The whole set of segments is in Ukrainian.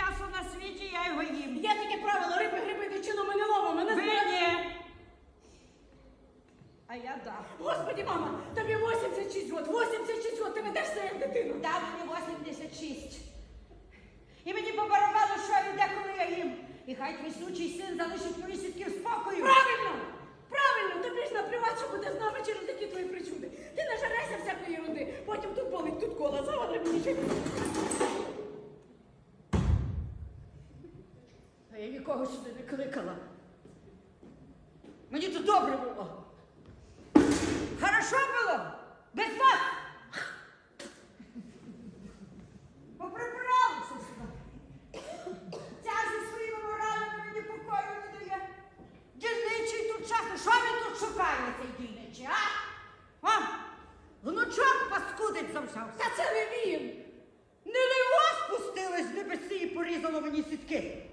м'ясо на світі, я його їм. Є таке правило, риби, гриби, дівчину ми не ловимо, не Ви ні. А я да. Господі мама, тобі 86 років, 86 год, ти ведеш себе як дитину. Да, мені 86. І мені по що я йде, коли я їм. І хай твій сучий син залишить мої сітки в спокою. Правильно! Правильно, тобі ж наплювати, що буде з нами через такі твої причуди. Ти нажерешся всякої ерунди, потім тут болить, тут кола, завтра мені ще. Нікого сюди не кликала. Мені тут добре було. Хорошо було? Без вас. Поприбиралися сюди. Ця зі своїми моралями мені покою не дає. Дільничий тут часу. Що він тут шукає, цей дільничий, а? А? Внучок паскудить завжався. Та це не він. Не лево спустилась з небеси і порізало мені сітки.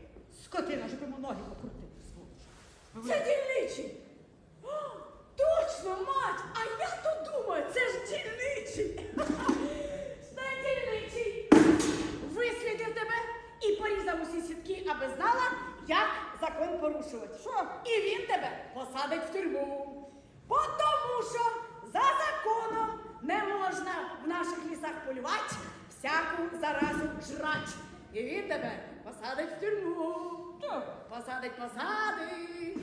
Скотина, щоб йому ноги покрутити. сволоч. Це дільничий. О, Точно, мать! А я то думаю, це ж дільничий. Це дільничий. Вислідив тебе і порізав усі сітки, аби знала, як закон порушувати. Що? І він тебе посадить в тюрму. Бо Тому що за законом не можна в наших лісах полювати, всяку заразу жрать. І він тебе посадить в тюрму. Посадить, посадить.